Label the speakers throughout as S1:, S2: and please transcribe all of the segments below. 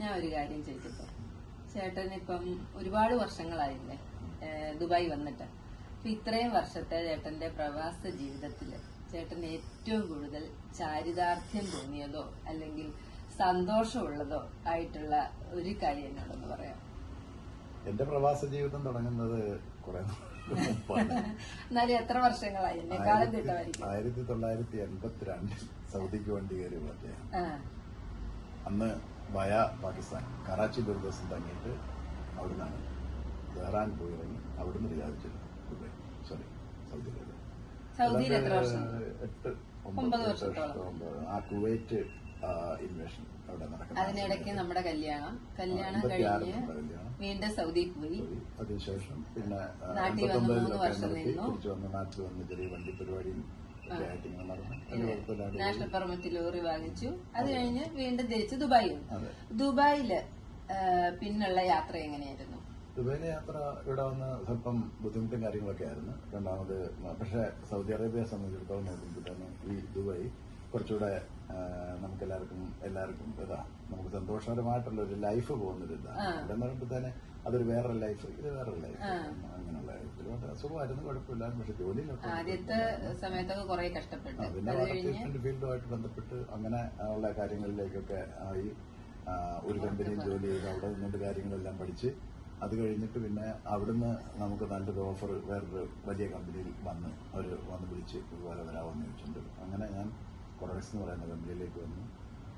S1: ഞാൻ ഒരു കാര്യം ചോദിക്കട്ടെ? ചേട്ടൻ ഇപ്പം ഒരുപാട് വർഷങ്ങളായില്ലേ ദുബായ് വന്നിട്ട്. അപ്പൊ ഇത്രയും വർഷത്തെ ചേട്ടന്റെ പ്രവാസ ജീവിതത്തിൽ ചേട്ടൻ ഏറ്റവും കൂടുതൽ ചാരിതാർത്ഥ്യം തോന്നിയതോ അല്ലെങ്കിൽ സന്തോഷമുള്ളതോ ആയിട്ടുള്ള ഒരു കാര്യം എന്നോടൊന്ന് പറയാം.
S2: എന്റെ പ്രവാസ ജീവിതം തുടങ്ങുന്നത് കുറെ
S1: എന്നാലും എത്ര വർഷങ്ങളായി?
S2: ആയിരത്തി തൊള്ളായിരത്തി എൺപത്തിരണ്ടിൽ സൗദിക്ക് വേണ്ടി കയറി അദ്ദേഹം അന്ന് വയ പാകിസ്ഥാൻ. കറാച്ചിയിൽ ഒരു ദിവസം തങ്ങിയിട്ട് അവിടുന്നാണ് തെഹ്റാൻ പോയി ഇറങ്ങി അവിടുന്ന് റിയാദിച്ചു ദുബായ് സോറി
S1: സൗദി അറേബ്യ
S2: എട്ട്
S1: ഒമ്പത് വർഷത്തോളം.
S2: ആ കുവൈറ്റ് ഇൻവേഷൻ അവിടെ നടക്കുന്നത്
S1: അതിനിടയ്ക്ക് നമ്മുടെ കല്യാണം. കല്യാണം കഴിഞ്ഞ് വീണ്ടും സൗദിയിൽ പോയി.
S2: അതിനുശേഷം പിന്നെ
S1: നാട്ടിൽ വന്ന് മൂന്ന് വർഷം
S2: നിർത്തി,
S1: നിന്നു.
S2: തിരിച്ചു വന്ന് നാട്ടിൽ വന്ന് ചെറിയ വണ്ടി പരിപാടിയും.
S1: നാഷണൽ പെർമിറ്റ് ലോറി വാങ്ങിച്ചു. അത് കഴിഞ്ഞ് വീണ്ടും തിരിച്ച് ദുബായി ദുബായിൽ പിന്നുള്ള യാത്ര എങ്ങനെയായിരുന്നു?
S2: ദുബൈയിലെ യാത്ര ഇവിടെ വന്ന് സ്വല്പം ബുദ്ധിമുട്ടും കാര്യങ്ങളൊക്കെ ആയിരുന്നു. രണ്ടാമത് പക്ഷേ സൗദി അറേബ്യയെ സംബന്ധിച്ചിടത്തോളം നോക്കുമ്പോൾ തന്നെ ഈ ദുബായ്. കുറച്ചുകൂടെ നമുക്ക് എല്ലാവർക്കും എല്ലാവർക്കും ഇതാ നമുക്ക് സന്തോഷകരമായിട്ടുള്ള ഒരു ലൈഫ് പോകുന്നൊരു ഇവിടെ എന്ന് പറയുമ്പോൾ തന്നെ അതൊരു വേറെ ലൈഫ് ഇത് വേറെ ലൈഫ് അങ്ങനെയുള്ള ഒരുപാട് അസുഖമായിരുന്നു കുഴപ്പമില്ല പക്ഷെ ജോലിയിലൊക്കെ
S1: ആദ്യത്തെ സമയത്തൊക്കെ കുറെ കഷ്ടപ്പെട്ടു.
S2: പിന്നെ ഫീൽഡുമായിട്ട് ബന്ധപ്പെട്ട് അങ്ങനെ ഉള്ള കാര്യങ്ങളിലേക്കൊക്കെ ആയി ഒരു കമ്പനിയിൽ ജോലി ചെയ്ത് അവിടെ നിന്നിട്ട് കാര്യങ്ങളെല്ലാം പഠിച്ച് അത് കഴിഞ്ഞിട്ട് പിന്നെ അവിടുന്ന് നമുക്ക് നല്ലൊരു ഓഫർ വേറൊരു വലിയ കമ്പനിയിൽ വന്ന് അവർ വന്ന് വിളിച്ച് ഇതുപോലെ വരാമെന്ന് ചോദിച്ചിട്ടുണ്ട്. അങ്ങനെ ഞാൻ കൊഡക്സ് എന്ന് പറയുന്ന കമ്പനിയിലേക്ക് വന്നു.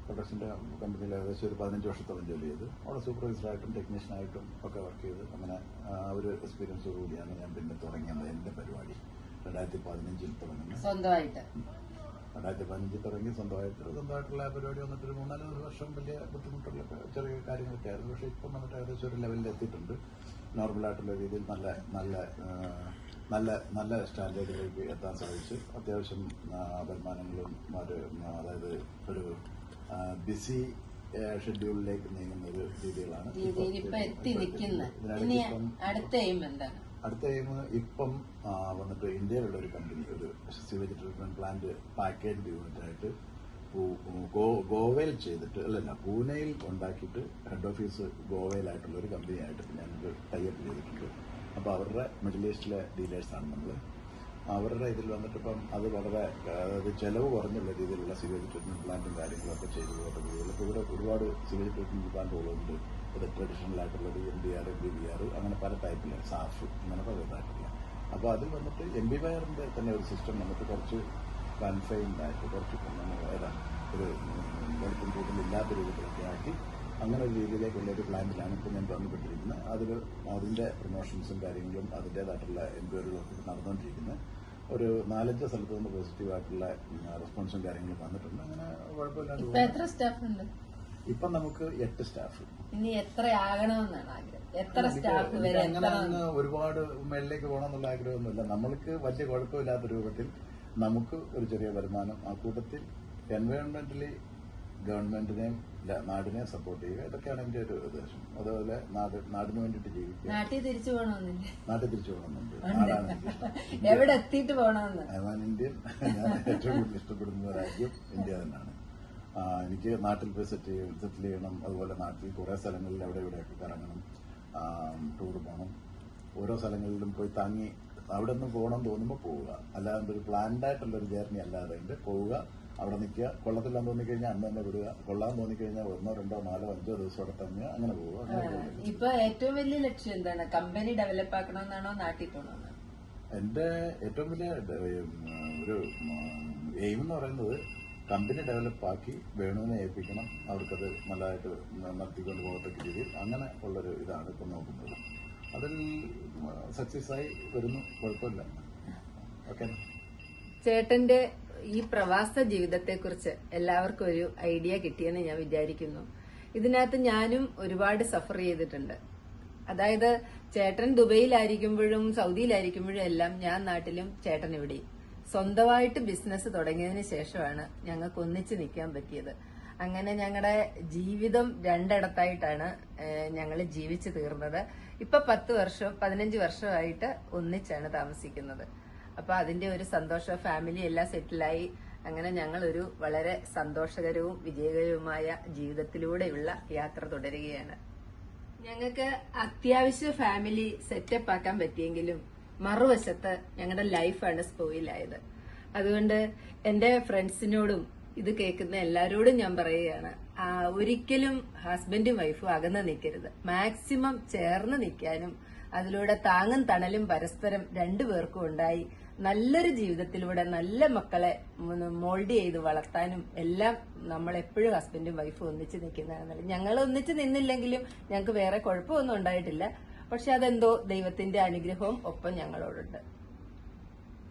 S2: കൊഡക്സിന്റെ കമ്പനിയിൽ ഏകദേശം ഒരു പതിനഞ്ച് വർഷത്തോളം ജോലി ചെയ്തു. അവിടെ സൂപ്പർവൈസറായിട്ടും ടെക്നീഷ്യനായിട്ടും ഒക്കെ വർക്ക് ചെയ്ത്. അങ്ങനെ ആ ഒരു എക്സ്പീരിയൻസോട് കൂടിയാണ് ഞാൻ പിന്നെ തുടങ്ങിയത് എന്റെ പരിപാടി. രണ്ടായിരത്തി പതിനഞ്ചിൽ തുടങ്ങുന്നത്.
S1: സ്വന്തമായിട്ട്?
S2: രണ്ടായിരത്തി പതിനഞ്ചിൽ തുടങ്ങി സ്വന്തമായിട്ട് സ്വന്തമായിട്ടുള്ള പരിപാടി വന്നിട്ട് ഒരു മൂന്നാൽ വർഷം വലിയ ബുദ്ധിമുട്ടുള്ള ചെറിയ കാര്യങ്ങളൊക്കെ ആയിരുന്നു. പക്ഷേ ഇപ്പം വന്നിട്ട് ഏകദേശം ഒരു ലെവലിൽ എത്തിയിട്ടുണ്ട്. നോർമലായിട്ടുള്ള രീതിയിൽ നല്ല നല്ല നല്ല നല്ല സ്റ്റാൻഡേർഡിലേക്ക് എത്താൻ സാധിച്ചു അത്യാവശ്യം വരുമാനങ്ങളും അതായത് ഒരു ബിസി ഷെഡ്യൂളിലേക്ക് നീങ്ങുന്ന ഒരു രീതികളാണ്
S1: അടുത്ത
S2: അടുത്ത എയിം ഇപ്പം വന്നിട്ട് ഇന്ത്യയിലുള്ള ഒരു കമ്പനി ഒരു sewage treatment plant package unit ആയിട്ട് ഗോവയിൽ ചെയ്തിട്ട് അല്ലല്ല പൂനെയിൽ ഉണ്ടാക്കിയിട്ട് ഹെഡ് ഓഫീസ് ഗോവയിലായിട്ടുള്ള ഒരു കമ്പനിയായിട്ട് ഞങ്ങൾക്ക് ടൈപ്പ് ചെയ്തിട്ടുണ്ട്. അപ്പോൾ അവരുടെ മിഡിൽ ഈസ്റ്റിലെ ഡീലേഴ്സാണ് നമ്മൾ അവരുടെ ഇതിൽ വന്നിട്ട് ഇപ്പം അത് വളരെ അതായത് ചെലവ് കുറഞ്ഞുള്ള രീതിയിലുള്ള സിവേജ് ട്രീറ്റ്മെന്റ് പ്ലാന്റും കാര്യങ്ങളൊക്കെ ചെയ്തു പോകുന്ന രീതിയിൽ. ഇപ്പോൾ ഇവിടെ ഒരുപാട് സിവേജ് ട്രീറ്റ്മെന്റ് പ്ലാന്റുകളുണ്ട് ഇത് ട്രഡീഷണൽ ആയിട്ടുള്ളത് M D R B B R അങ്ങനെ പല ടൈപ്പിലാണ് സാഫ് അങ്ങനെ പല ഇതായിട്ടില്ല അപ്പോൾ അതിൽ വന്നിട്ട് എം ബി വയറിന്റെ തന്നെ ഒരു സിസ്റ്റം നമുക്ക് കുറച്ച് കൺഫൈൻഡ് ആയിട്ട് കുറച്ച് ഒരു വെളുപ്പും കൂടുതലില്ലാത്ത രൂപത്തിലൊക്കെ ആക്കി അങ്ങനെ ഒരു രീതിയിലേക്കുള്ള ഒരു പ്ലാനിലാണ് ഇപ്പോൾ ഞാൻ ബന്ധപ്പെട്ടിരിക്കുന്നത് അതിൽ അതിന്റെ പ്രൊമോഷൻസും കാര്യങ്ങളും അതിന്റെതായിട്ടുള്ള എൻക്വയറികളൊക്കെ നടന്നുകൊണ്ടിരിക്കുന്നത് ഒരു നാലഞ്ച് സ്ഥലത്ത് നിന്ന് പോസിറ്റീവായിട്ടുള്ള റെസ്പോൺസും കാര്യങ്ങളും വന്നിട്ടുണ്ട്. അങ്ങനെ കുഴപ്പമില്ലാണ്ട്
S1: ഇപ്പൊ എത്ര
S2: ഇപ്പം നമുക്ക് എട്ട് സ്റ്റാഫ്.
S1: ഇനി എത്ര ആകണമെന്നാണ് ആഗ്രഹം? എത്ര സ്റ്റാഫ് വരെ
S2: അങ്ങനെ അങ്ങ് ഒരുപാട് മേളിലേക്ക് പോകണം എന്നുള്ള ആഗ്രഹമൊന്നുമില്ല. നമ്മൾക്ക് വലിയ കുഴപ്പമില്ലാത്ത രൂപത്തിൽ നമുക്ക് ഒരു ചെറിയ വരുമാനം ആ കൂട്ടത്തിൽ എൻവയോൺമെന്റലി ഗവൺമെന്റിനെയും നാടിനെയും സപ്പോർട്ട് ചെയ്യുക. ഇതൊക്കെയാണ് എന്റെ ഒരു ഉദ്ദേശം. അതുപോലെ നാട് നാടിന് വേണ്ടിട്ട് ജീവിക്കുക.
S1: നാട്ടിൽ തിരിച്ചു പോകണമെന്നില്ല.
S2: നാട്ടിൽ തിരിച്ചു പോകണമെന്നുണ്ട്. നാടാണ്
S1: എവിടെ എത്തിയിട്ട് പോകണമെന്ന്?
S2: ഞാൻ ഇന്ത്യൻ ഞാൻ ഏറ്റവും കൂടുതൽ ഇഷ്ടപ്പെടുന്ന രാജ്യം ഇന്ത്യ തന്നെയാണ്. എനിക്ക് നാട്ടിൽ പോയി സെറ്റ് ചെയ്യണം സെറ്റിൽ ചെയ്യണം. അതുപോലെ നാട്ടിൽ കുറേ സ്ഥലങ്ങളിൽ അവിടെ ഇവിടെയൊക്കെ കറങ്ങണം. ടൂർ പോകണം. ഓരോ സ്ഥലങ്ങളിലും പോയി തങ്ങി അവിടെ നിന്ന് പോകണം തോന്നുമ്പോൾ പോവുക. അല്ലാതെ ഒരു പ്ലാൻഡ് ആയിട്ടുള്ള ഒരു ജേർണി അല്ലാതെ പോവുക. അവിടെ നിൽക്കുക. കൊള്ളത്തില്ലാന്ന് തോന്നിക്കഴിഞ്ഞാൽ അന്ന് തന്നെ വിടുക. കൊള്ളാൻ തോന്നിക്കഴിഞ്ഞാൽ ഒന്നോ രണ്ടോ നാലോ അഞ്ചോ ദിവസം അവിടെ തന്നെ അങ്ങനെ പോവുക. അങ്ങനെ
S1: ഇപ്പൊ ഏറ്റവും വലിയ ലക്ഷ്യം എന്താണ്? കമ്പനി ഡെവലപ്പ് ആക്കണമെന്നാണോ നാട്ടിൽ പോകണമെന്നാണോ
S2: എന്റെ ഏറ്റവും വലിയ ഒരു എയിം എന്ന് പറയുന്നത് കമ്പനി ഡെവലപ്പ് ആക്കി വേണുവിനെ ഏൽപ്പിക്കണം. അവർക്കത് നല്ലതായിട്ട് നടത്തിക്കൊണ്ട് പോകത്തക്ക രീതിയിൽ അങ്ങനെ ഉള്ളൊരു ഇതാണ് ഇപ്പം നോക്കുന്നത്. അതിൽ സക്സസ് ആയി വരുന്നു. കുഴപ്പമില്ല. ഓക്കെ
S1: ചേട്ടന്റെ ഈ പ്രവാസ ജീവിതത്തെ കുറിച്ച് എല്ലാവർക്കും ഒരു ഐഡിയ കിട്ടിയെന്ന് ഞാൻ വിചാരിക്കുന്നു. ഇതിനകത്ത് ഞാനും ഒരുപാട് സഫർ ചെയ്തിട്ടുണ്ട്. അതായത് ചേട്ടൻ ദുബൈയിലായിരിക്കുമ്പോഴും സൗദിയിലായിരിക്കുമ്പോഴും എല്ലാം ഞാൻ നാട്ടിലും ചേട്ടൻ ഇവിടെയും. സ്വന്തമായിട്ട് ബിസിനസ് തുടങ്ങിയതിന് ശേഷമാണ് ഞങ്ങൾക്ക് ഒന്നിച്ച് നിൽക്കാൻ പറ്റിയത്. അങ്ങനെ ഞങ്ങളുടെ ജീവിതം രണ്ടിടത്തായിട്ടാണ് ഞങ്ങൾ ജീവിച്ചു തീർന്നത്. ഇപ്പൊ പത്ത് വർഷം പതിനഞ്ച് വർഷമായിട്ട് ഒന്നിച്ചാണ് താമസിക്കുന്നത്. അപ്പൊ അതിന്റെ ഒരു സന്തോഷ ഫാമിലി എല്ലാം സെറ്റിലായി അങ്ങനെ ഞങ്ങൾ ഒരു വളരെ സന്തോഷകരവും വിജയകരവുമായ ജീവിതത്തിലൂടെയുള്ള യാത്ര തുടരുകയാണ്. ഞങ്ങൾക്ക് അത്യാവശ്യ ഫാമിലി സെറ്റപ്പ് ആക്കാൻ പറ്റിയെങ്കിലും മറുവശത്ത് ഞങ്ങളുടെ ലൈഫാണ് സ്പോയിലായത് അതുകൊണ്ട് എന്റെ ഫ്രണ്ട്സിനോടും ഇത് കേൾക്കുന്ന എല്ലാവരോടും ഞാൻ പറയുകയാണ് ഒരിക്കലും ഹസ്ബൻഡും വൈഫും അകന്ന് നിൽക്കരുത്. മാക്സിമം ചേർന്ന് നിൽക്കാനും അതിലൂടെ താങ്ങും തണലും പരസ്പരം രണ്ടുപേർക്കും ഉണ്ടായി. നല്ലൊരു ജീവിതത്തിലൂടെ നല്ല മക്കളെ മോൾഡ് ചെയ്ത് വളർത്താനും എല്ലാം നമ്മൾ എപ്പോഴും ഹസ്ബൻഡും വൈഫും ഒന്നിച്ച് നിൽക്കുന്നതാണ് ഞങ്ങൾ ഒന്നിച്ച് നിന്നില്ലെങ്കിലും ഞങ്ങൾക്ക് വേറെ കുഴപ്പമൊന്നും ഉണ്ടായിട്ടില്ല. പക്ഷെ അതെന്തോ ദൈവത്തിന്റെ അനുഗ്രഹവും ഒപ്പം ഞങ്ങളോടുണ്ട്.